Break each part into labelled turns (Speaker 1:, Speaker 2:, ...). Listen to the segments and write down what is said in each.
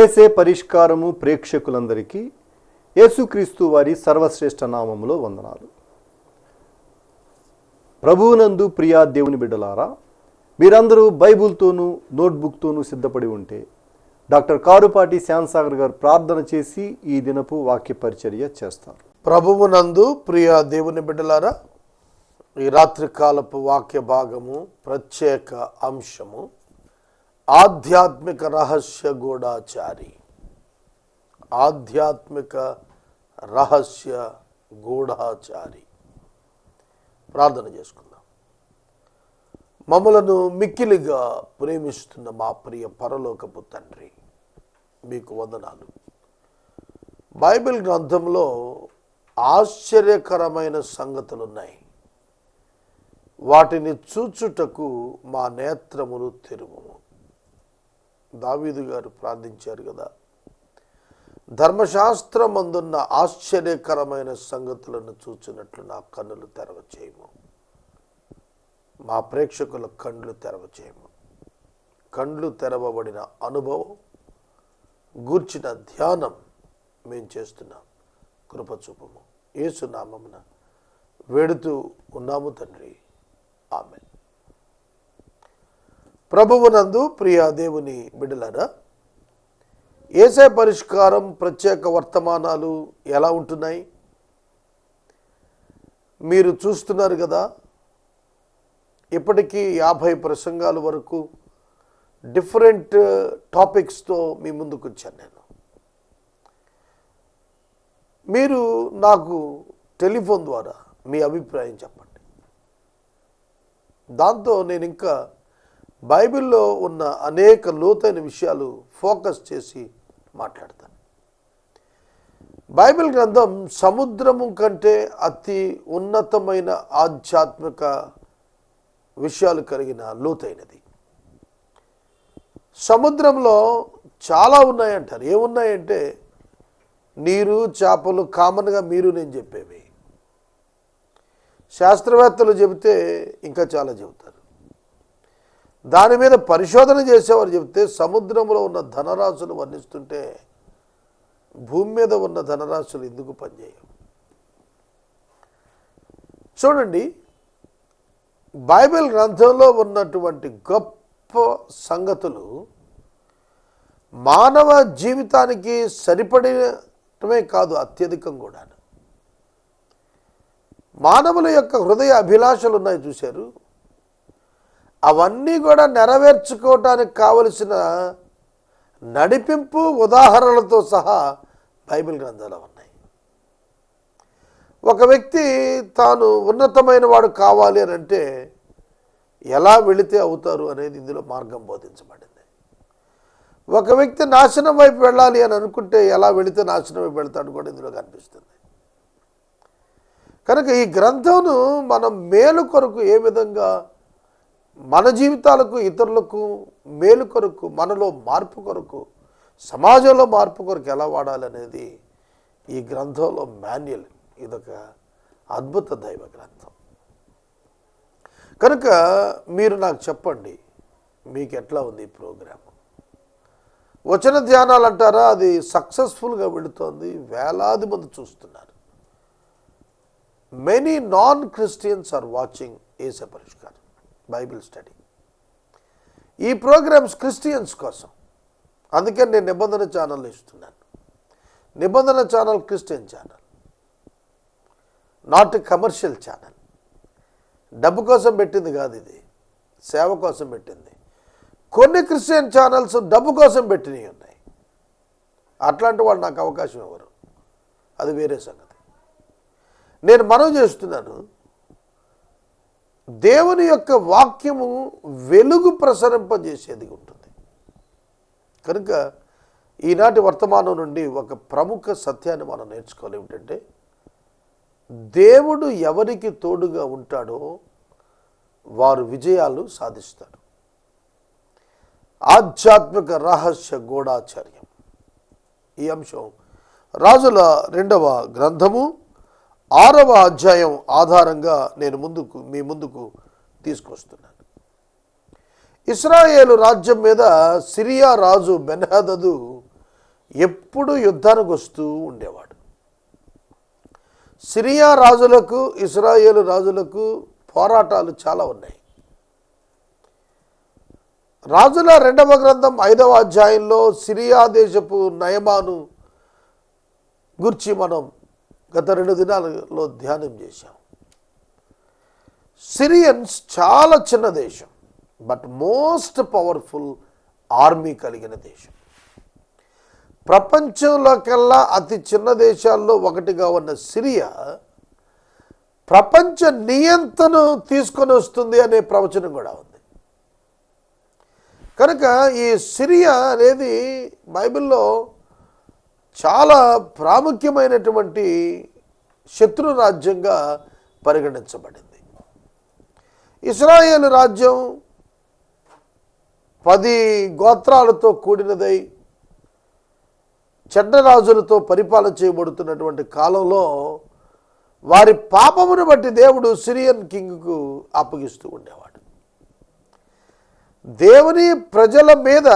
Speaker 1: ఏసే పరిష్కారము ప్రేక్షకులందరికీ యేసుక్రీస్తు వారి సర్వశ్రేష్ఠ నామములో వందనాలు. ప్రభువునందు ప్రియా దేవుని బిడ్డలారా మీరందరూ బైబుల్తోనూ నోట్బుక్తోనూ సిద్ధపడి ఉంటే డాక్టర్ కారుపాటి శ్యాన్సాగర్ గారు ప్రార్థన చేసి ఈ దినపు వాక్య పరిచర్య చేస్తారు.
Speaker 2: ప్రభువునందు ప్రియా దేవుని బిడ్డలారా ఈ రాత్రికాలపు వాక్య భాగము ప్రత్యేక అంశము. ఆధ్యాత్మిక రహస్య గూఢాచారి. ఆధ్యాత్మిక రహస్య గూఢాచారి. ప్రార్థన చేసుకుందాం. మమ్మలను మిక్కిలిగా ప్రేమిస్తున్న మా ప్రియ పరలోకపు తండ్రి మీకు వందనాలు. బైబిల్ గ్రంథంలో ఆశ్చర్యకరమైన సంగతులు ఉన్నాయి వాటిని చూచుటకు మా నేత్రములు తెరువుము. దావీదు గారు ప్రార్థించారు కదా. ధర్మశాస్త్రం అందున్న ఆశ్చర్యకరమైన సంగతులను చూచినట్లు నా కన్నులు తెరవ చేయము మా ప్రేక్షకుల కండ్లు తెరవ చేయము కండ్లు తెరవబడిన అనుభవం గూర్చిన ధ్యానం మేము చేస్తున్నాం కృపచూపము. ఏసునామమున వేడుతూ ఉన్నాము తండ్రి. ఆమె ప్రభువునందు ప్రియ దేవుని బిడ్డలారా ఏసే పరిష్కారం ప్రత్యేక వర్తమానాలు ఎలా ఉంటున్నాయి? మీరు చూస్తున్నారు కదా ఇప్పటికీ యాభై ప్రసంగాల వరకు డిఫరెంట్ టాపిక్స్తో మీ ముందుకు వచ్చాను నేను. మీరు నాకు టెలిఫోన్ ద్వారా మీ అభిప్రాయం చెప్పండి. దాంతో నేను ఇంకా బైబిల్లో ఉన్న అనేక లోతైన విషయాలు ఫోకస్ చేసి మాట్లాడతాను. బైబిల్ గ్రంథం సముద్రము కంటే అతి ఉన్నతమైన ఆధ్యాత్మిక విషయాలు కలిగిన లోతైనది. సముద్రంలో చాలా ఉన్నాయంటారు. ఏమున్నాయంటే నీరు చేపలు కామన్గా మీరు నేను చెప్పేవి. శాస్త్రవేత్తలు చెబితే ఇంకా చాలా చెబుతారు. దాని మీద పరిశోధన చేసేవారు చెబితే సముద్రంలో ఉన్న ధనరాశులు వర్ణిస్తుంటే భూమి మీద ఉన్న ధనరాశులు ఎందుకు పనిచేయవు? చూడండి బైబిల్ గ్రంథంలో ఉన్నటువంటి గొప్ప సంగతులు మానవ జీవితానికి సరిపడటమే కాదు అత్యధికం కూడా మానవుల యొక్క హృదయ అభిలాషలు ఉన్నాయి చూశారు. అవన్నీ కూడా నెరవేర్చుకోవటానికి కావలసిన నడిపింపు ఉదాహరణలతో సహా బైబిల్ గ్రంథాలు ఉన్నాయి. ఒక వ్యక్తి తాను ఉన్నతమైన వాడు కావాలి అని అంటే ఎలా వెళితే అవుతారు అనేది ఇందులో మార్గం బోధించబడింది. ఒక వ్యక్తి నాశనం వైపు వెళ్ళాలి అని అనుకుంటే ఎలా వెళితే నాశనం వైపు వెళ్తాడు కూడా ఇందులో కనిపిస్తుంది. కనుక ఈ గ్రంథంను మనం మేలు కొరకు ఏ విధంగా మన జీవితాలకు ఇతరులకు మేలు కొరకు మనలో మార్పు కొరకు సమాజంలో మార్పు కొరకు ఎలా వాడాలనేది ఈ గ్రంథంలో మాన్యువల్ ఇదొక అద్భుత దైవ గ్రంథం. కనుక మీరు నాకు చెప్పండి మీకు ఎట్లా ఉంది ఈ ప్రోగ్రాం వచన ధ్యానాలు అంటారా? అది సక్సెస్ఫుల్గా వెళుతోంది వేలాది మంది చూస్తున్నారు. Many non Christians are watching ఏసే పరిష్కారం బైబిల్ స్టడీ. ఈ ప్రోగ్రామ్స్ క్రిస్టియన్స్ కోసం. అందుకే నేను నిబంధన ఛానల్ ఇస్తున్నాను. నిబంధన channel Christian channel. Not commercial channel. డబ్బు కోసం పెట్టింది కాదు ఇది. సేవ కోసం పెట్టింది. కొన్ని క్రిస్టియన్ ఛానల్స్ డబ్బు కోసం పెట్టినవి ఉన్నాయి. అట్లాంటి వాళ్ళు నాకు అవకాశం ఇవ్వరు. అది వేరే సంగతి. నేను మనవి చేస్తున్నాను. దేవుని యొక్క వాక్యము వెలుగు ప్రసరింపజేసేది ఉంటుంది. కనుక ఈనాటి వర్తమానం నుండి ఒక ప్రముఖ సత్యాన్ని మనం నేర్చుకోవాలి ఏమిటంటే దేవుడు ఎవరికి తోడుగా ఉంటాడో వారు విజయాలు సాధిస్తారు. ఆధ్యాత్మిక రహస్య గూఢాచార్యం. ఈ అంశం రాజుల రెండవ గ్రంథము ఆరవ అధ్యాయం ఆధారంగా నేను ముందుకు మీ ముందుకు తీసుకొస్తున్నాను. ఇస్రాయేలు రాజ్యం మీద సిరియా రాజు బెన్హదదు ఎప్పుడు యుద్ధానికి వస్తూ ఉండేవాడు. సిరియా రాజులకు ఇస్రాయేలు రాజులకు పోరాటాలు చాలా ఉన్నాయి. రాజుల రెండవ గ్రంథం ఐదవ అధ్యాయంలో సిరియా దేశపు నయమాను గురించి మనం గత రెండు దినాలలో ధ్యానం చేశాం. సిరియన్స్ చాలా చిన్న దేశం బట్ మోస్ట్ పవర్ఫుల్ ఆర్మీ కలిగిన దేశం. ప్రపంచంలోకెల్లా అతి చిన్న దేశాల్లో ఒకటిగా ఉన్న సిరియా ప్రపంచ నియంత్రణ తీసుకొని వస్తుంది అనే ప్రవచనం కూడా ఉంది. కనుక ఈ సిరియా అనేది బైబిల్లో చాలా ప్రాముఖ్యమైనటువంటి శత్రు రాజ్యంగా పరిగణించబడింది. ఇస్రాయేల్ రాజ్యం పది గోత్రాలతో కూడినదై చెడ్డరాజులతో పరిపాలన చేయబడుతున్నటువంటి కాలంలో వారి పాపమును బట్టి దేవుడు సిరియన్ కింగ్కు అప్పగిస్తూ ఉండేవాడు. దేవుని ప్రజల మీద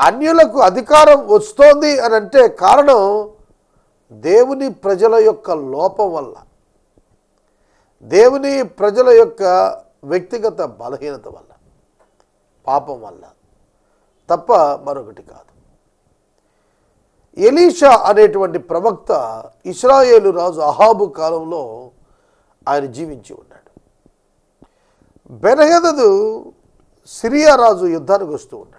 Speaker 2: అన్యులకు అధికారం వస్తోంది అని అంటే కారణం దేవుని ప్రజల యొక్క లోపం వల్ల. దేవుని ప్రజల యొక్క వ్యక్తిగత బలహీనత వల్ల. పాపం వల్ల. తప్ప మరొకటి కాదు. ఎలీషా అనేటువంటి ప్రవక్త ఇస్రాయేలు రాజు అహాబు కాలంలో ఆయన జీవించి ఉన్నాడు. బెనహెదదు సిరియా రాజు యుద్ధానికి వస్తూ ఉన్నాడు.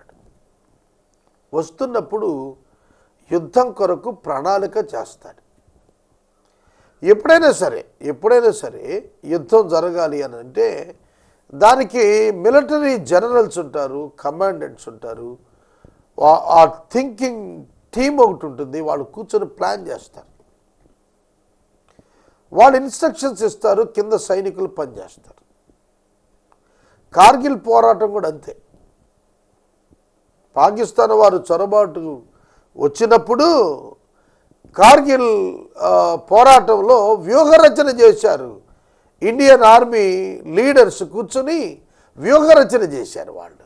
Speaker 2: వస్తున్నప్పుడు యుద్ధం కొరకు ప్రణాళిక చేస్తాడు. ఎప్పుడైనా సరే ఎప్పుడైనా సరే యుద్ధం జరగాలి అని అంటే దానికి మిలిటరీ జనరల్స్ ఉంటారు కమాండెంట్స్ ఉంటారు. ఆ- ఆ థింకింగ్ టీమ్ ఒకటి ఉంటుంది వాళ్ళు కూర్చొని ప్లాన్ చేస్తారు. వాళ్ళు ఇన్స్ట్రక్షన్స్ ఇస్తారు కింద సైనికులు పనిచేస్తారు. కార్గిల్ పోరాటం కూడా అంతే. పాకిస్తాన్ వారు చొరబాటు వచ్చినప్పుడు కార్గిల్ పోరాటంలో వ్యూహరచన చేశారు. ఇండియన్ ఆర్మీ లీడర్స్ కూర్చొని వ్యూహరచన చేశారు వాళ్ళు.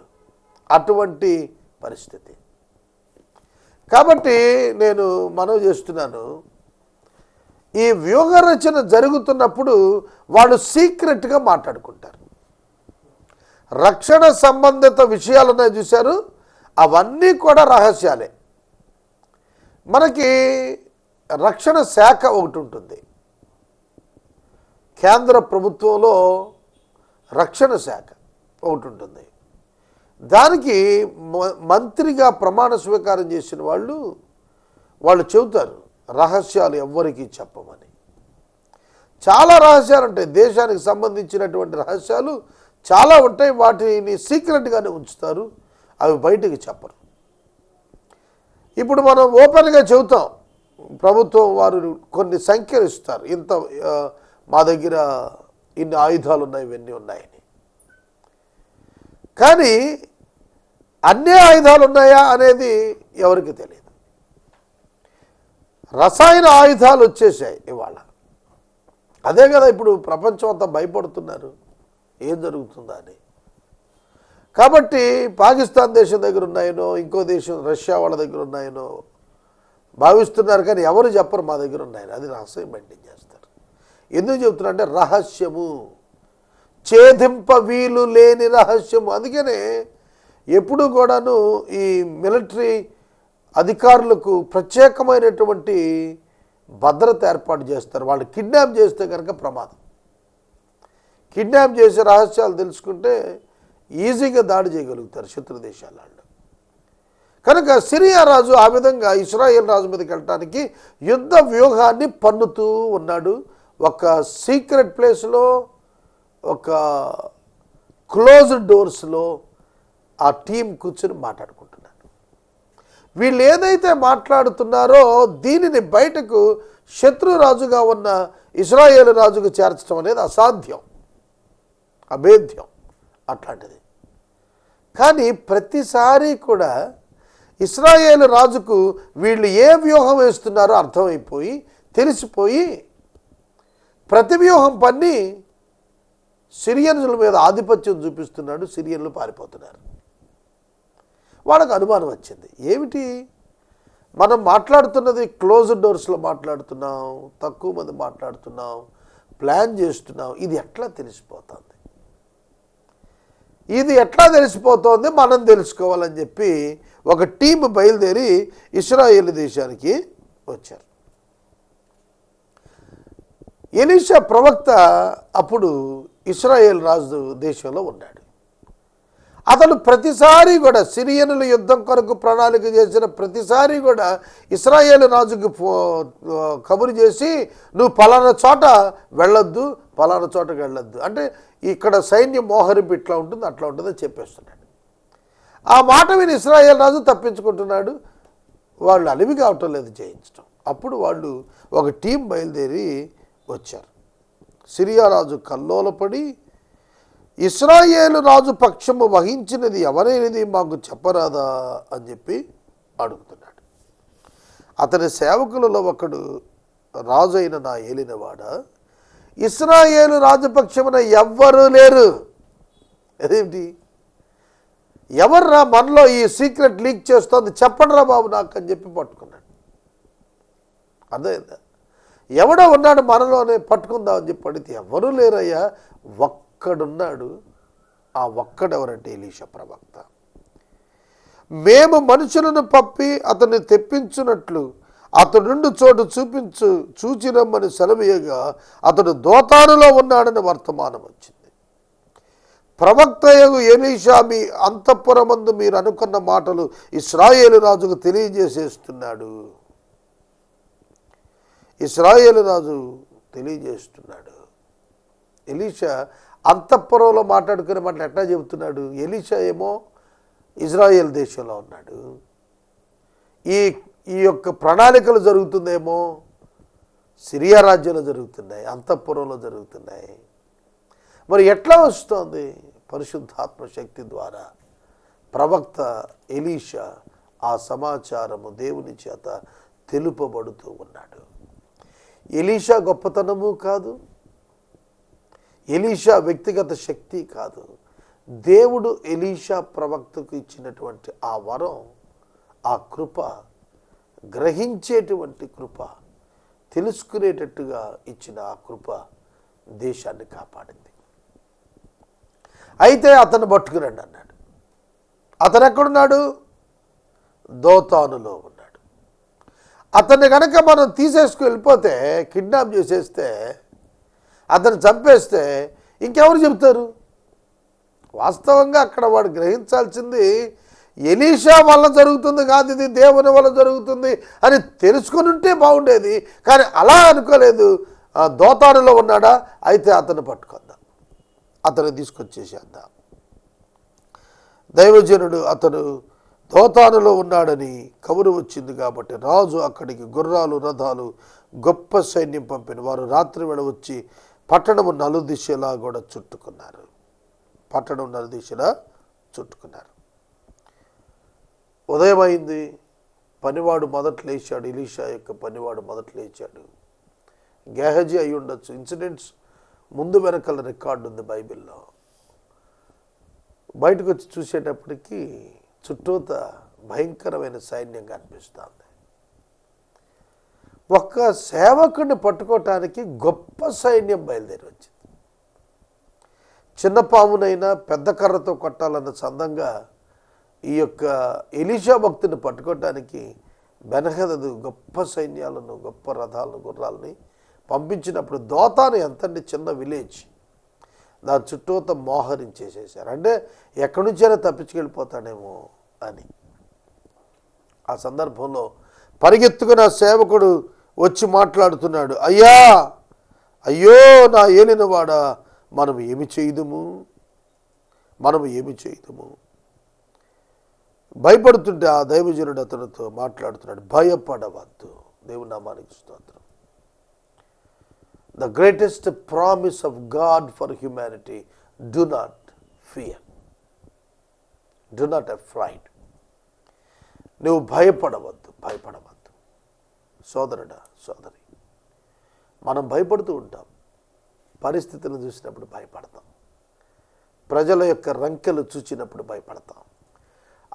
Speaker 2: అటువంటి పరిస్థితి. కాబట్టి నేను మనవి చేస్తున్నాను ఈ వ్యూహరచన జరుగుతున్నప్పుడు వాళ్ళు సీక్రెట్గా మాట్లాడుకుంటారు. రక్షణ సంబంధిత విషయాలు ఉన్నాయి చూశారు. అవన్నీ కూడా రహస్యాలే. మనకి రక్షణ శాఖ ఒకటి ఉంటుంది. కేంద్ర ప్రభుత్వంలో రక్షణ శాఖ ఒకటి ఉంటుంది. దానికి మ- మంత్రిగా ప్రమాణ స్వీకారం చేసిన వాళ్ళు వాళ్ళు చెబుతారు రహస్యాలు ఎవ్వరికీ చెప్పమని. చాలా రహస్యాలు ఉంటాయి. దేశానికి సంబంధించినటువంటి రహస్యాలు చాలా ఉంటాయి. వాటిని సీక్రెట్గానే ఉంచుతారు. అవి బయటికి చెప్పరు. ఇప్పుడు మనం ఓపెన్గా చెబుతాం ప్రభుత్వం వారు కొన్ని సంఖ్యలు ఇస్తారు. ఇంత మా దగ్గర ఇన్ని ఆయుధాలు ఉన్నాయి ఇవన్నీ ఉన్నాయని. కానీ అన్ని ఆయుధాలు ఉన్నాయా అనేది ఎవరికి తెలియదు రసాయన ఆయుధాలు వచ్చేసాయి ఇవాళ. అదే కదా ఇప్పుడు ప్రపంచం అంతా భయపడుతున్నారు. ఏం జరుగుతుందా అని. కాబట్టి పాకిస్తాన్ దేశం దగ్గర ఉన్నాయనో ఇంకో దేశం రష్యా వాళ్ళ దగ్గర ఉన్నాయనో భావిస్తున్నారు కానీ ఎవరు చెప్పరు మా దగ్గర ఉన్నాయని. అది రహస్యం మెయింటైన్ చేస్తారు. ఎందుకు చెప్తున్నా అంటే రహస్యము. ఛేదింప వీలు లేని రహస్యము. అందుకనే ఎప్పుడు కూడాను ఈ మిలిటరీ అధికారులకు ప్రత్యేకమైనటువంటి భద్రత ఏర్పాటు చేస్తారు. వాళ్ళు కిడ్నాప్ చేస్తే కనుక ప్రమాదం. కిడ్నాప్ చేసే రహస్యాలు తెలుసుకుంటే ఈజీగా దాడి చేయగలుగుతారు శత్రు దేశాల వాళ్ళు. కనుక సిరియా రాజు ఆ విధంగా ఇస్రాయేల్ రాజు మీదకి వెళ్ళటానికి యుద్ధ వ్యూహాన్ని పన్నుతూ ఉన్నాడు. ఒక సీక్రెట్ ప్లేస్లో ఒక క్లోజ్డ్ డోర్స్లో ఆ టీం కూర్చొని మాట్లాడుకుంటున్నారు వీళ్ళు ఏదైతే మాట్లాడుతున్నారో దీనిని బయటకు శత్రు రాజుగా ఉన్న ఇస్రాయేల్ రాజుకు చేర్చడం అనేది అసాధ్యం అభేద్యం అట్లాంటిది. కానీ ప్రతిసారి కూడా ఇస్రాయేల్ రాజుకు వీళ్ళు ఏ వ్యూహం వేస్తున్నారో అర్థమైపోయి తెలిసిపోయి ప్రతి వ్యూహం పన్ని సిరియన్ల మీద ఆధిపత్యం చూపిస్తున్నాడు సిరియన్లు పారిపోతున్నారు. వాళ్ళకు అనుమానం వచ్చింది. ఏమిటి? మనం మాట్లాడుతున్నది క్లోజ్ డోర్స్లో మాట్లాడుతున్నాం తక్కువ మంది మాట్లాడుతున్నాం ప్లాన్ చేస్తున్నాం ఇది ఎట్లా తెలిసిపోతుంది? ఇది ఎట్లా తెలిసిపోతోంది? మనం తెలుసుకోవాలని చెప్పి ఒక టీం బయలుదేరి ఇస్రాయేల్ దేశానికి వచ్చారు. ఎలీషా ప్రవక్త అప్పుడు ఇస్రాయేల్ రాజు దేశంలో ఉన్నాడు. అతను ప్రతిసారి కూడా సిరియనుల యుద్ధం కొరకు ప్రణాళిక చేసిన ప్రతిసారి కూడా ఇస్రాయేల్ రాజుకి కబురు చేసి నువ్వు పలానా చోట వెళ్ళొద్దు పలానా చోటకి వెళ్ళొద్దు. అంటే ఇక్కడ సైన్యం మోహరింపు ఇట్లా ఉంటుంది అట్లా ఉంటుందని చెప్పేస్తున్నాడు. ఆ మాట విని ఇస్రాయేల్ రాజు తప్పించుకుంటున్నాడు. వాళ్ళు అలివి కావటం లేదు జయించడం అప్పుడు వాళ్ళు ఒక టీం బయలుదేరి వచ్చారు. సిరియా రాజు కల్లోలపడి ఇస్రాయేలు రాజు పక్షము వహించినది ఎవరైనది మాకు చెప్పరాదా అని చెప్పి అడుగుతున్నాడు. అతని సేవకులలో ఒకడు రాజు అయిన నా ఏలినవాడ? ఇస్రాయేలు రాజపక్షమున ఎవ్వరూ లేరు. అదేమిటి ఎవర్రా మనలో ఈ సీక్రెట్ లీక్ చేస్తోంది? చెప్పండిరా బాబు నాకు అని చెప్పి పట్టుకున్నాడు. అదే ఎవడో ఉన్నాడు మనలోనే పట్టుకుందాం అని చెప్పి అడిగితే ఎవరూ లేరయ్యా. ఒక్కడున్నాడు. ఆ ఒక్కడెవరంటే ఎలీషా ప్రవక్త. మేము మనుషులను పప్పి అతన్ని తెప్పించున్నట్లు అతడు నుండి చోటు చూపించు చూచిరమ్మని సెలవీయగా అతడు దోతారులో ఉన్నాడని వర్తమానం వచ్చింది. ప్రవక్తయగు ఎలీషా మీ అంతఃపురమందు మీరు అనుకున్న మాటలు ఇస్రాయేలు రాజుకు తెలియజేసేస్తున్నాడు. ఇస్రాయేలు రాజు తెలియజేస్తున్నాడు. ఎలీషా అంతఃపురంలో మాట్లాడుకునే మాటలు ఎట్లా చెబుతున్నాడు? ఎలీషా ఏమో ఇజ్రాయెల్ దేశంలో ఉన్నాడు. ఈ ఈ యొక్క ప్రణాళికలు జరుగుతుందేమో సిరియా రాజ్యంలో జరుగుతున్నాయి అంతఃపురంలో జరుగుతున్నాయి. మరి ఎట్లా వస్తుంది? పరిశుద్ధాత్మ శక్తి ద్వారా ప్రవక్త ఎలీషా ఆ సమాచారము దేవుని చేత తెలుపబడుతూ ఉన్నాడు. ఎలీషా గొప్పతనము కాదు ఎలీషా వ్యక్తిగత శక్తి కాదు. దేవుడు ఎలీషా ప్రవక్తకు ఇచ్చినటువంటి ఆ వరం ఆ కృప గ్రహించేటువంటి కృప తెలుసుకునేటట్టుగా ఇచ్చిన ఆ కృప దేశాన్ని కాపాడింది. అయితే అతను పట్టుకురండి అన్నాడు. అతను ఎక్కడున్నాడు దోతానులో ఉన్నాడు. అతన్ని కనుక మనం తీసేసుకు వెళ్ళిపోతే కిడ్నాప్ చేసేస్తే అతను చంపేస్తే ఇంకెవరు చెబుతారు? వాస్తవంగా అక్కడ వాడు గ్రహించాల్సింది ఎలీషా వల్ల జరుగుతుంది కాదు ఇది దేవుని వల్ల జరుగుతుంది అని తెలుసుకుని ఉంటే బాగుండేది. కానీ అలా అనుకోలేదు. ఆ ఉన్నాడా? అయితే అతను పట్టుకుందాం అతను తీసుకొచ్చేసేద్దాం. దైవజనుడు అతను దోతానులో ఉన్నాడని కబురు వచ్చింది కాబట్టి రాజు అక్కడికి గుర్రాలు రథాలు గొప్ప సైన్యం పంపిన వారు రాత్రి వేళ వచ్చి పట్టణము నలుదిశలా కూడా చుట్టుకున్నారు. పట్టణం నలుదిశలా చుట్టుకున్నారు. ఉదయం అయింది పనివాడు మొదట లేచాడు. ఇలీషా యొక్క పనివాడు మొదట లేచాడు. గేహజీ అయి ఉండొచ్చు. ఇన్సిడెంట్స్ ముందు వెనకల రికార్డు ఉంది బైబిల్లో. బయటకు వచ్చి చూసేటప్పటికీ చుట్టూత భయంకరమైన సైన్యం కనిపిస్తుంది ఒక్క సేవకుడిని పట్టుకోవటానికి గొప్ప సైన్యం బయలుదేరి వచ్చింది. చిన్న పామునైనా పెద్ద కర్రతో కొట్టాలన్న చందంగా ఈ యొక్క ఎలీషా భక్తుని పట్టుకోవటానికి బెనహదదు గొప్ప సైన్యాలను గొప్ప రథాలను గుర్రాలని పంపించినప్పుడు దోతాను ఎంతండి చిన్న విలేజ్. దాని చుట్టూత మోహరించేసేసారు అంటే ఎక్కడి నుంచైనా తప్పించుకెళ్ళిపోతాడేమో అని. ఆ సందర్భంలో పరిగెత్తుకున్న సేవకుడు వచ్చి మాట్లాడుతున్నాడు అయ్యా అయ్యో నా ఏలినవాడా మనం ఏమి చేయుదుము? మనము ఏమి చేయుదుము? భయపడుతుంటే ఆ దైవజనుడు అతనితో మాట్లాడుతున్నాడు భయపడవద్దు. దేవుని నామానికి స్తోత్రం. The greatest promise of God for humanity do not fear do not afraid నువ్వు భయపడవద్దు భయపడవద్దు. సోదరుడా సోదరి మనం భయపడుతూ ఉంటాం. పరిస్థితులను చూసినప్పుడు భయపడతాం. ప్రజల యొక్క రంకెలు చూచినప్పుడు భయపడతాం.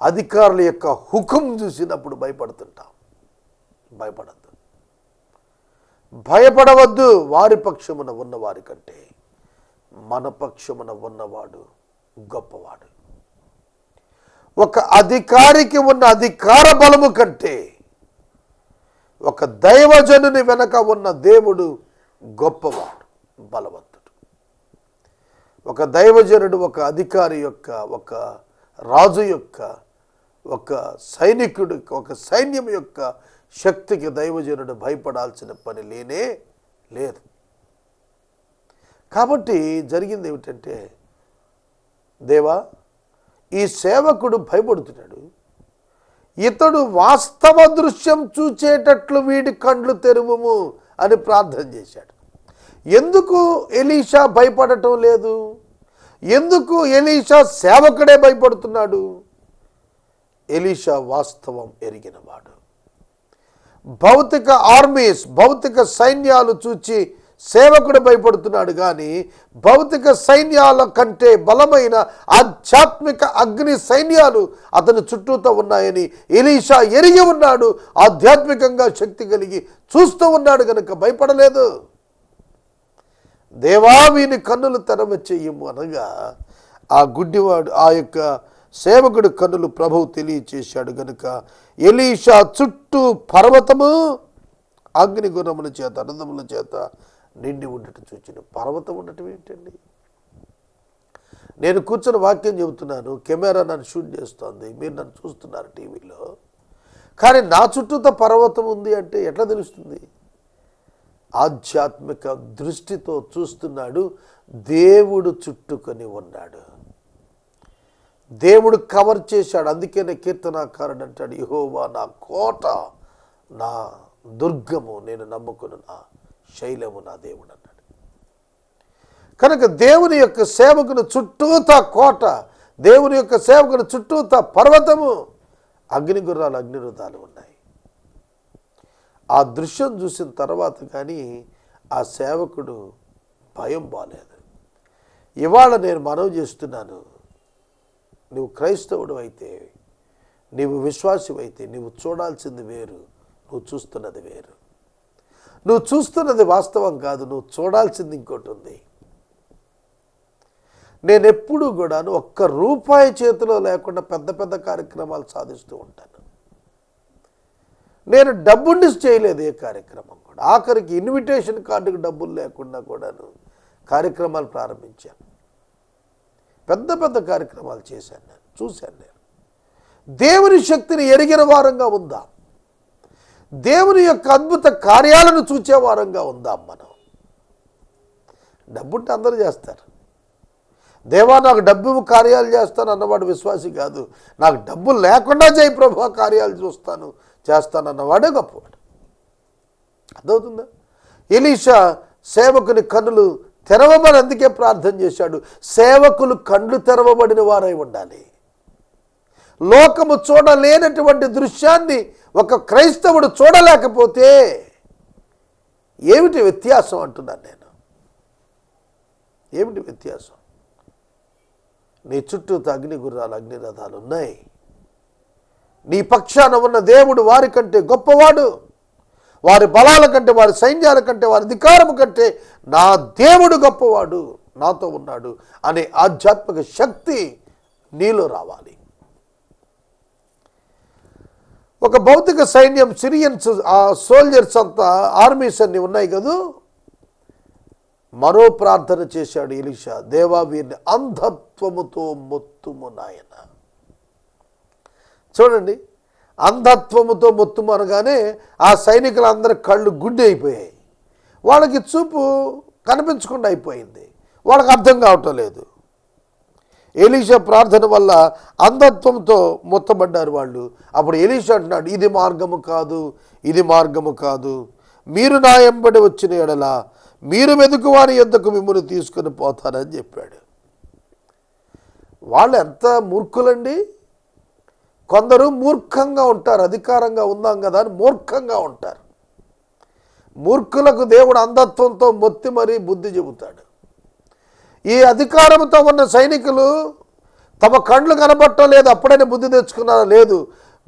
Speaker 2: అధికారుల యొక్క హుకుం చూసినప్పుడు భయపడుతుంటాం. భయపడద్దు. భయపడవద్దు. వారి పక్షమున ఉన్నవారి కంటే మన పక్షమున ఉన్నవాడు గొప్పవాడు. ఒక అధికారికి ఉన్న అధికార బలము కంటే ఒక దైవజనుని వెనక ఉన్న దేవుడు గొప్పవాడు బలవంతుడు. ఒక దైవజనుడు ఒక అధికారి యొక్క ఒక రాజు యొక్క ఒక సైనికుడు ఒక సైన్యం యొక్క శక్తికి దైవజనుడు భయపడాల్సిన పని లేనే లేదు. కాబట్టి జరిగింది ఏమిటంటే దేవా ఈ సేవకుడు భయపడుతున్నాడు. ఇతడు వాస్తవ దృశ్యం చూచేటట్లు వీడి కండ్లు తెరువుము అని ప్రార్థన చేశాడు. ఎందుకు ఎలీషా భయపడటం లేదు? ఎందుకు ఎలీషా సేవకుడే భయపడుతున్నాడు? ఎలీషా వాస్తవం ఎరిగినవాడు. భౌతిక ఆర్మీస్ భౌతిక సైన్యాలు చూచి సేవకుడు భయపడుతున్నాడు కానీ భౌతిక సైన్యాల కంటే బలమైన ఆధ్యాత్మిక అగ్ని సైన్యాలు అతని చుట్టూతో ఉన్నాయని ఎలీషా ఎరిగి ఉన్నాడు. ఆధ్యాత్మికంగా శక్తి కలిగి చూస్తూ ఉన్నాడు కనుక భయపడలేదు. దేవా వీని కన్నులు తెరవచ్చేయము అనగా ఆ గుడ్డివాడు ఆ యొక్క సేవకుడు కనులు ప్రభువు తెలియచేశాడు గనుక ఎలీషా చుట్టూ పర్వతము అగ్ని గుణముల చేత అనందముల చేత నిండి ఉండటం చూచిన. పర్వతం ఉండటం ఏంటండి? నేను కూర్చొని వాక్యం చెబుతున్నాను కెమెరా నన్ను షూట్ చేస్తోంది మీరు నన్ను చూస్తున్నారు టీవీలో. కానీ నా చుట్టూతో పర్వతం ఉంది అంటే ఎట్లా తెలుస్తుంది? ఆధ్యాత్మిక దృష్టితో చూస్తున్నాడు దేవుడు చుట్టుకొని ఉన్నాడు. దేవుడు కవర్ చేశాడు. అందుకనే కీర్తనాకారుడు అంటాడు. యహోవా నా కోట నా దుర్గము నేను నమ్ముకున్న నా శైలము నా దేవుడు అన్నాడు. కనుక దేవుని యొక్క సేవకుని చుట్టూతా కోట దేవుని యొక్క సేవకుని చుట్టూతా పర్వతము అగ్ని గుర్రాలు అగ్నిరుధాలు ఉన్నాయి. ఆ దృశ్యం చూసిన తర్వాత కానీ ఆ సేవకుడు భయం బాలేదు. ఇవాళ నేను మనవి చేస్తున్నాను. నువ్వు క్రైస్తవుడు అయితే నీవు విశ్వాసివైతే నీవు చూడాల్సింది వేరు నువ్వు చూస్తున్నది వేరు. నువ్వు చూస్తున్నది వాస్తవం కాదు నువ్వు చూడాల్సింది ఇంకోటి ఉంది. నేను ఎప్పుడూ కూడాను ఒక్క రూపాయి చేతిలో లేకుండా పెద్ద పెద్ద కార్యక్రమాలు సాధిస్తూ ఉంటాను. నేను డబ్బుని చేయలేదు ఏ కార్యక్రమం కూడా. ఆఖరికి ఇన్విటేషన్ కార్డుకి డబ్బులు లేకుండా కూడాను కార్యక్రమాలు ప్రారంభించాను. పెద్ద పెద్ద కార్యక్రమాలు చేశాను నేను చూశాను నేను. దేవుని శక్తిని ఎరిగిన వారంగా ఉందాం. దేవుని యొక్క అద్భుత కార్యాలను చూచే వారంగా ఉందాం మనం. డబ్బుంటే అందరూ చేస్తారు. దేవా నాకు డబ్బు కార్యాలు చేస్తాను అన్నవాడు విశ్వాసి కాదు. నాకు డబ్బు లేకుండా చేయి ప్రభు కార్యాలు చూస్తాను చేస్తాను అన్నవాడే గొప్పవాడు. అర్థమవుతుందా? ఎలీషా సేవకుని కన్నులు తెరవమని అందుకే ప్రార్థన చేశాడు. సేవకులు కండ్లు తెరవబడిన వారై ఉండాలి. లోకము చూడలేనటువంటి దృశ్యాన్ని ఒక క్రైస్తవుడు చూడలేకపోతే ఏమిటి వ్యత్యాసం అంటున్నాను నేను. ఏమిటి వ్యత్యాసం? నీ చుట్టూ అగ్ని గుర్రాలు అగ్నిరథాలు ఉన్నాయి. నీ పక్షాన ఉన్న దేవుడు వారికంటే గొప్పవాడు. వారి బలాల కంటే వారి సైన్యాల కంటే వారి అధికారం కంటే నా దేవుడు గొప్పవాడు నాతో ఉన్నాడు అనే ఆధ్యాత్మిక శక్తి నీలో రావాలి. ఒక భౌతిక సైన్యం సిరియన్స్ ఆ సోల్జర్స్ అంతా ఆర్మీస్ అన్ని ఉన్నాయి కదూ? మరో ప్రార్థన చేశాడు ఎలీషా దేవా వీరిని అంధత్వముతో మొత్తుము నాయన. చూడండి అంధత్వముతో మొత్తం అనగానే ఆ సైనికులందరి కళ్ళు గుడ్డి అయిపోయాయి. వాళ్ళకి చూపు కనిపించకుండా అయిపోయింది. వాళ్ళకి అర్థం కావటం లేదు. ఎలీషా ప్రార్థన వల్ల అంధత్వంతో మొత్తబడ్డారు వాళ్ళు. అప్పుడు ఎలీషా అంటున్నాడు ఇది మార్గము కాదు ఇది మార్గము కాదు. మీరు నా ఎంబడి వచ్చిన ఎడల మీరు వెతుకు వారి ఎందుకు మిమ్మల్ని తీసుకొని పోతారని చెప్పాడు. వాళ్ళు ఎంత మూర్ఖులండి? కొందరు మూర్ఖంగా ఉంటారు అధికారంగా ఉందాం కదా అని మూర్ఖంగా ఉంటారు. మూర్ఖులకు దేవుడు అంధత్వంతో మొత్తి మరీ బుద్ధి చెబుతాడు. ఈ అధికారంతో ఉన్న సైనికులు తమ కండ్లు కనబట్టం లేదు అప్పుడైనా బుద్ధి తెచ్చుకున్నారా? లేదు.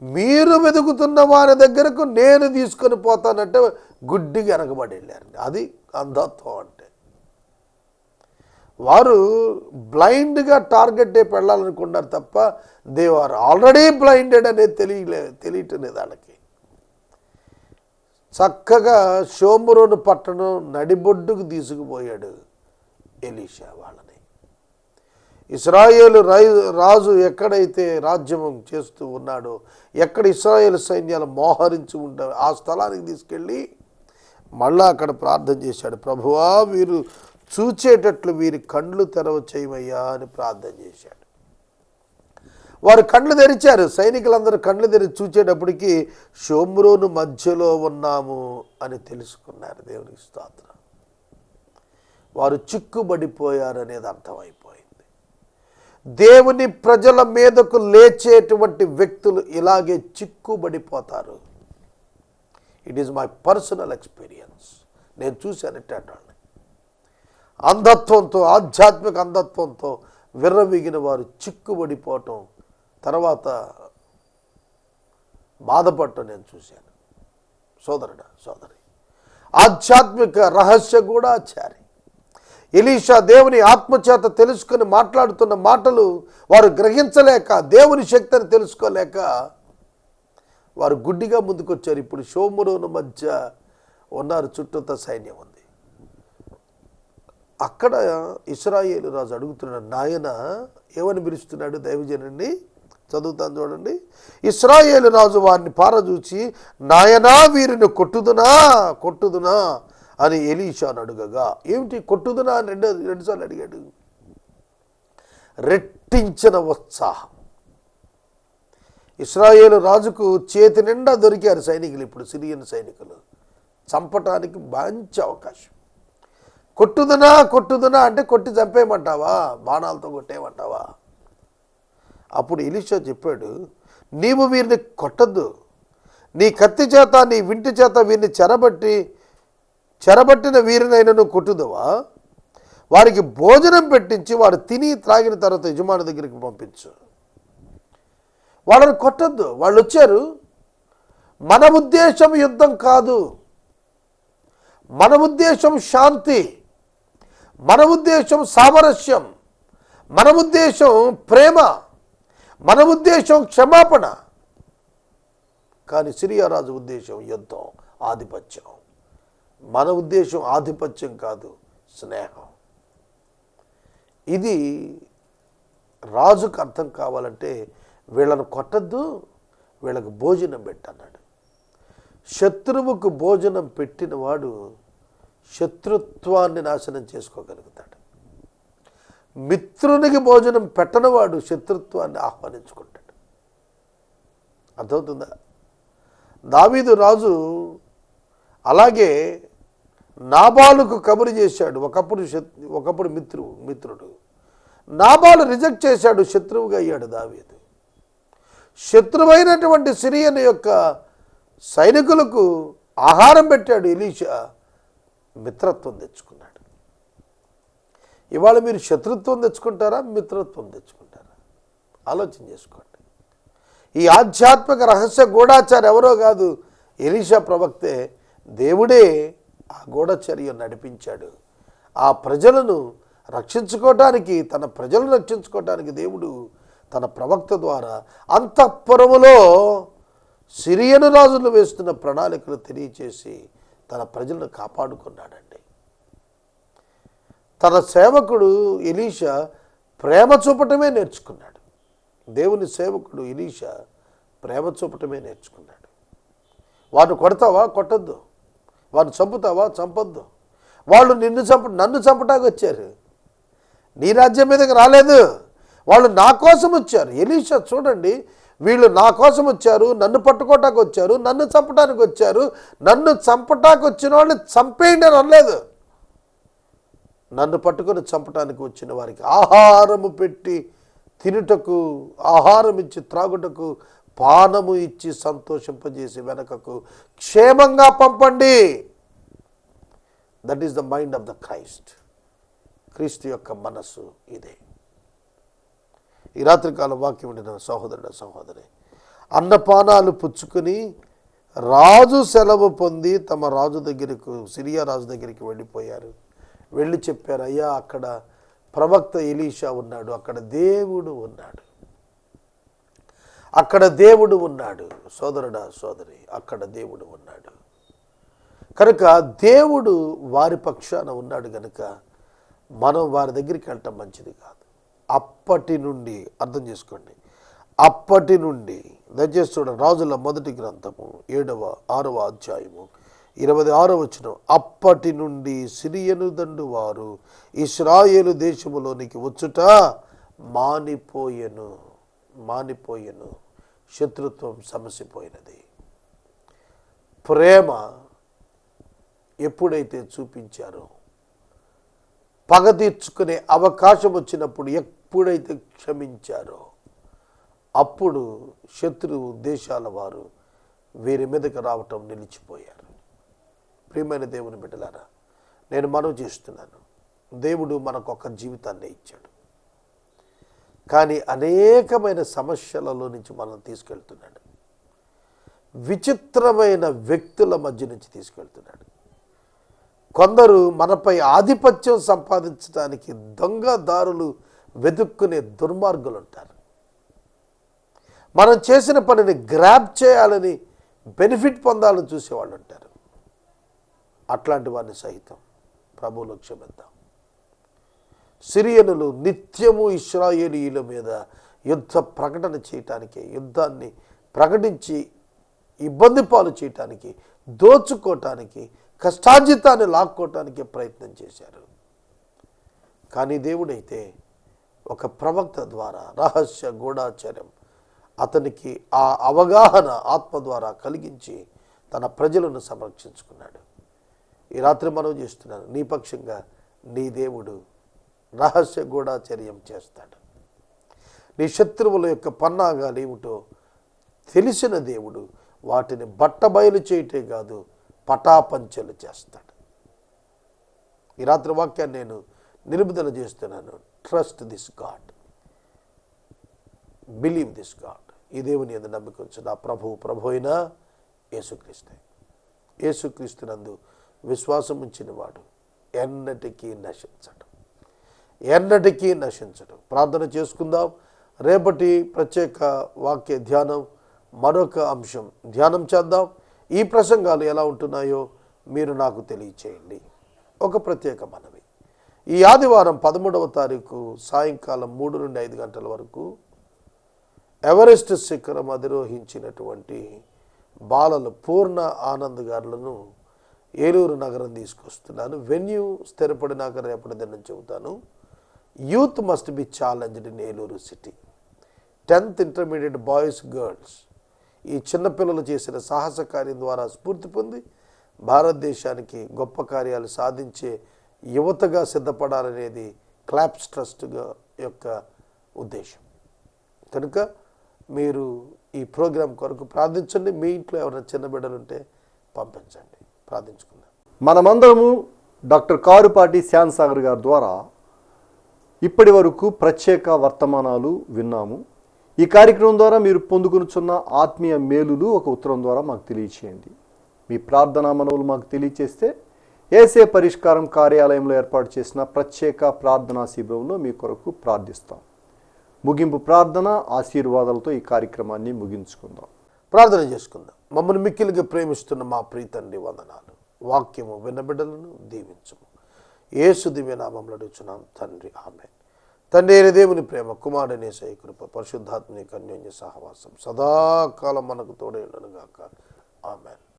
Speaker 2: మీరు వెతుకుతున్న వారి దగ్గరకు నేను తీసుకొని పోతానంటే గుడ్డిగా వెనకబడి వెళ్ళారు అది అంధత్వం అంటే వారు బ్లైండ్గా టార్గెట్ పెళ్ళాలనుకున్నారు వెళ్ళాలనుకున్నారు తప్ప దేవారు ఆల్రెడీ బ్లైండెడ్ అనేది తెలియలే తెలియటలేదు వాళ్ళకి చక్కగా షోమురోను పట్టణం నడిబొడ్డుకు తీసుకుపోయాడు ఎలీషా వాళ్ళని. ఇస్రాయేలు రై రాజు ఎక్కడైతే రాజ్యం చేస్తూ ఉన్నాడో ఎక్కడ ఇస్రాయేల్ సైన్యాలు మోహరించి ఉంటారో ఆ స్థలానికి తీసుకెళ్ళి మళ్ళా అక్కడ ప్రార్థన చేశాడు. ప్రభువా వీరు చూచేటట్లు వీరి కండ్లు తెరవ చేయమయ్యా అని ప్రార్థన చేశాడు. వారు కళ్ళు తెరిచారు. సైనికులందరూ కళ్ళు తెరిచి చూచేటప్పటికి షోమ్రోను మధ్యలో ఉన్నాము అని తెలుసుకున్నారు. దేవునికి స్తోత్రం. వారు చిక్కుబడిపోయారనేది అర్థమైపోయింది. దేవుని ప్రజల మీదకు లేచేటువంటి వ్యక్తులు ఇలాగే చిక్కుబడిపోతారు. It is my personal experience నేను చూశానంటే వాళ్ళని అంధత్వంతో ఆధ్యాత్మిక అంధత్వంతో విర్రవీగిన వారు చిక్కుబడిపోవటం. తర్వాత బాధపడటం నేను చూశాను. సోదరుడా సోదరి ఆధ్యాత్మిక రహస్య కూడా చారి. ఎలీషా దేవుని ఆత్మచేత తెలుసుకుని మాట్లాడుతున్న మాటలు వారు గ్రహించలేక దేవుని శక్తిని తెలుసుకోలేక వారు గుడ్డిగా ముందుకొచ్చారు. ఇప్పుడు షోమురోను మధ్య ఉన్నారు చుట్టూతో సైన్యం ఉంది. అక్కడ ఇస్రాయేలు రాజు అడుగుతున్నాడు నాయన ఏమని పిలుస్తున్నాడు దైవజనండి చదువుతాను చూడండి. ఇస్రాయేలు రాజు వారిని పారచూచి నాయనా వీరిని కొట్టుదునా కొట్టుదునా? అని ఎలీషాను అడుగగా. ఏమిటి కొట్టుదునా? అని రెండు రెండుసార్లు అడిగాడు. రెట్టించిన ఉత్సాహం. ఇస్రాయేలు రాజుకు చేతి నిండా దొరికారు సైనికులు ఇప్పుడు సిరియన్ సైనికులు. చంపటానికి మంచి అవకాశం. కొట్టుదునా కొట్టుదునా అంటే కొట్టి చంపేయమంటావా? బాణాలతో కొట్టేయమంటావా? అప్పుడు ఇలిషో చెప్పాడు నీవు వీరిని కొట్టద్దు. నీ కత్తి చేత నీ వింటి చేత వీరిని చెరబట్టి చెరబట్టిన వీరినైనను కొట్టుదవా? వారికి భోజనం పెట్టించి వారు తిని త్రాగిన తర్వాత యజమాని దగ్గరికి పంపించు. వాళ్ళని కొట్టద్దు. వాళ్ళు వచ్చారు మన ఉద్దేశం యుద్ధం కాదు. మన ఉద్దేశం శాంతి. మన ఉద్దేశం సామరస్యం మన ఉద్దేశం ప్రేమ మన ఉద్దేశం క్షమాపణ. కానీ సిరియా రాజు ఉద్దేశం యుద్ధం ఆధిపత్యం. మన ఉద్దేశం ఆధిపత్యం కాదు స్నేహం. ఇది రాజుకు అర్థం కావాలంటే వీళ్ళను కొట్టద్దు వీళ్ళకు భోజనం పెట్టన్నాడు. శత్రువుకు భోజనం పెట్టినవాడు శత్రుత్వాన్ని నాశనం చేసుకోగలుగుతాడు. మిత్రునికి భోజనం పెట్టనవాడు శత్రుత్వాన్ని ఆహ్వానించుకుంటాడు. అర్థమవుతుందా? దావీదు రాజు అలాగే నాబాలుకు కబురు చేశాడు. ఒకప్పుడు ఒకప్పుడు మిత్రు మిత్రుడు. నాబాలు రిజెక్ట్ చేశాడు శత్రువుగా అయ్యాడు దావీదు. శత్రువైనటువంటి సిరియన్ యొక్క సైనికులకు ఆహారం పెట్టాడు ఎలీషా. మిత్రత్వం తెచ్చుకున్నాడు. ఇవాళ మీరు శత్రుత్వం తెచ్చుకుంటారా? మిత్రత్వం తెచ్చుకుంటారా? ఆలోచన చేసుకోండి. ఈ ఆధ్యాత్మిక రహస్య గూఢాచారి ఎవరో కాదు ఎలీషా ప్రవక్తే దేవుడే ఆ గూఢచర్య నడిపించాడు. ఆ ప్రజలను రక్షించుకోవటానికి తన ప్రజలను రక్షించుకోవటానికి దేవుడు తన ప్రవక్త ద్వారా అంతఃపురములో సిరియను రాజులు వేస్తున్న ప్రణాళికలు తెలియచేసి తన ప్రజలను కాపాడుకున్నాడండి. తన సేవకుడు ఎలీషా ప్రేమ చూపటమే నేర్చుకున్నాడు. దేవుని సేవకుడు ఎలీషా ప్రేమ చూపటమే నేర్చుకున్నాడు. వాడు కొడతావా? కొట్టద్దు. వాడు చంపుతావా? చంపొద్దు. వాళ్ళు నిన్ను చంప నన్ను చంపటానికి వచ్చారు. నీ రాజ్యం మీదకి రాలేదు. వాళ్ళు నా కోసం వచ్చారు. ఎలీషా చూడండి వీళ్ళు నా కోసం వచ్చారు నన్ను పట్టుకోవటానికి వచ్చారు నన్ను చంపటానికి వచ్చారు నన్ను చంపటానికి వచ్చిన వాళ్ళు చంపేయండి అని అనలేదు. నన్ను పట్టుకొని చంపటానికి వచ్చిన వారికి ఆహారము పెట్టి తినుటకు ఆహారం ఇచ్చి త్రాగుటకు పానము ఇచ్చి సంతోషింపజేసి వెనకకు క్షేమంగా పంపండి. That is the mind of the Christ క్రీస్తు యొక్క మనస్సు ఇదే. ఈ రాత్రికాల వాక్యం ఉండిన సహోదరుడు సహోదరి. అన్నపానాలు పుచ్చుకుని రాజు సెలవు పొంది తమ రాజు దగ్గరకు సిరియా రాజు దగ్గరికి వెళ్ళిపోయారు. వెళ్ళి చెప్పారు అయ్యా అక్కడ ప్రవక్త ఎలీషా ఉన్నాడు అక్కడ దేవుడు ఉన్నాడు. అక్కడ దేవుడు ఉన్నాడు. సోదరుడా సోదరి అక్కడ దేవుడు ఉన్నాడు. కనుక దేవుడు వారి పక్షాన ఉన్నాడు కనుక మనం వారి దగ్గరికి వెళ్ళటం మంచిది కాదు. అప్పటి నుండి అర్థం చేసుకోండి. అప్పటి నుండి దయచేసి చూడండి రాజుల మొదటి గ్రంథము ఏడవ ఆరవ అధ్యాయము ఇరవై ఆరో వచ్చిన అప్పటి నుండి సిరియను దండు వారు ఇస్రాయేలు దేశములోనికి వచ్చుట మానిపోయెను మానిపోయెను. శత్రుత్వం సమసిపోయినది. ప్రేమ ఎప్పుడైతే చూపించారో పగ తీర్చుకునే అవకాశం వచ్చినప్పుడు ఎప్పుడైతే క్షమించారో అప్పుడు శత్రువు దేశాల వారు వీరి మీదకి రావటం నిలిచిపోయారు. ప్రియమైన దేవుని బిడ్డలారా నేను మనవి చేస్తున్నాను. దేవుడు మనకు ఒక జీవితాన్ని ఇచ్చాడు. కానీ అనేకమైన సమస్యలలో నుంచి మనం తీసుకెళ్తున్నాడు. విచిత్రమైన వ్యక్తుల మధ్య నుంచి తీసుకెళ్తున్నాడు. కొందరు మనపై ఆధిపత్యం సంపాదించడానికి దొంగదారులు వెతుక్కునే దుర్మార్గులు ఉంటారు మనం చేసిన పనిని గ్రాప్ చేయాలని బెనిఫిట్ పొందాలని చూసేవాళ్ళు ఉంటారు అట్లాంటి వారిని సహితం ప్రభువులో క్షమిద్దాం. సిరియనులు నిత్యము ఇస్రాయేలీల మీద యుద్ధ ప్రకటన చేయటానికి యుద్ధాన్ని ప్రకటించి ఇబ్బంది పాలు చేయటానికి దోచుకోవటానికి కష్టార్జితాన్ని లాక్కోవటానికి ప్రయత్నం చేశారు. కానీ దేవుడైతే ఒక ప్రవక్త ద్వారా రహస్య గూఢాచార్యం. అతనికి ఆ అవగాహన ఆత్మ ద్వారా కలిగించి తన ప్రజలను సంరక్షించుకున్నాడు. ఈ రాత్రి మనం చేస్తున్నాను నీ పక్షంగా నీ దేవుడు రహస్య గూఢాచర్యం చేస్తాడు. నీ శత్రువుల యొక్క పన్నాగాలు ఏమిటో తెలిసిన దేవుడు వాటిని బట్టబయలు చేయటే కాదు పటాపంచలు చేస్తాడు. ఈ రాత్రి వాక్యాన్ని నేను నిలుపుదల చేస్తున్నాను. Trust this God believe this God ఈ దేవుని ఎందు నమ్మిక ఉంచు నా ప్రభు ప్రభు అయినా యేసుక్రీస్తే. యేసుక్రీస్తునందు విశ్వాసం ఉంచిన వాడు ఎన్నటికీ నశించడం. ఎన్నటికీ నశించడం. ప్రార్థన చేసుకుందాం. రేపటి ప్రత్యేక వాక్య ధ్యానం మరొక అంశం ధ్యానం చేద్దాం. ఈ ప్రసంగాలు ఎలా ఉంటున్నాయో మీరు నాకు తెలియచేయండి. ఒక ప్రత్యేక మనం ఈ ఆదివారం పదమూడవ తారీఖు సాయంకాలం మూడు నుండి ఐదు గంటల వరకు ఎవరెస్ట్ శిఖరం అధిరోహించినటువంటి బాలలు పూర్ణ ఆనంద్ గారులను ఏలూరు నగరం తీసుకొస్తున్నాను. వెన్యూ స్థిరపడినాక రేపటి దినం చెబుతాను. Youth must be challenged in Eluru city. Tenth intermediate boys girls. ఈ చిన్నపిల్లలు చేసిన సాహస కార్యం ద్వారా స్ఫూర్తి పొంది భారతదేశానికి గొప్ప కార్యాలు సాధించే యువతగా సిద్ధపడాలనేది క్లాప్స్ ట్రస్ట్గా యొక్క ఉద్దేశం. కనుక మీరు ఈ ప్రోగ్రాం కొరకు ప్రార్థించండి. మీ ఇంట్లో ఎవరైనా చిన్న బిడ్డలు ఉంటే పంపించండి. ప్రార్థించుకుందాం.
Speaker 1: మనమందరము డాక్టర్ కారుపాటి శ్యాన్ సాగర్ గారి ద్వారా ఇప్పటి వరకు ప్రత్యేక వర్తమానాలు విన్నాము. ఈ కార్యక్రమం ద్వారా మీరు పొందుకునుచున్న ఆత్మీయ మేలులు ఒక ఉత్తరం ద్వారా మాకు తెలియచేయండి. మీ ప్రార్థనా మనవులు మాకు తెలియచేస్తే ఏసే పరిష్కారం కార్యాలయంలో ఏర్పాటు చేసిన ప్రత్యేక ప్రార్థనా శిబిరంలో మీ కొరకు ప్రార్థిస్తాం. ముగింపు ప్రార్థన ఆశీర్వాదాలతో ఈ కార్యక్రమాన్ని ముగించుకుందాం.
Speaker 2: ప్రార్థన చేసుకుందాం. మమ్మల్ని మిక్కిలిగా ప్రేమిస్తున్న మా ప్రీతండి వందనాలు. వాక్యము వినబిడలను దీవించము. ఏసు దివ్యనామంలో అడుగుచున్నాం తండ్రి ఆమె తండ్రి అయిన దేవుని ప్రేమ కుమారుని సై కృప పరిశుద్ధాత్మని కన్యోన్య సహవాసం సదాకాలం మనకు తోడేళ్ళను ఆమెన్.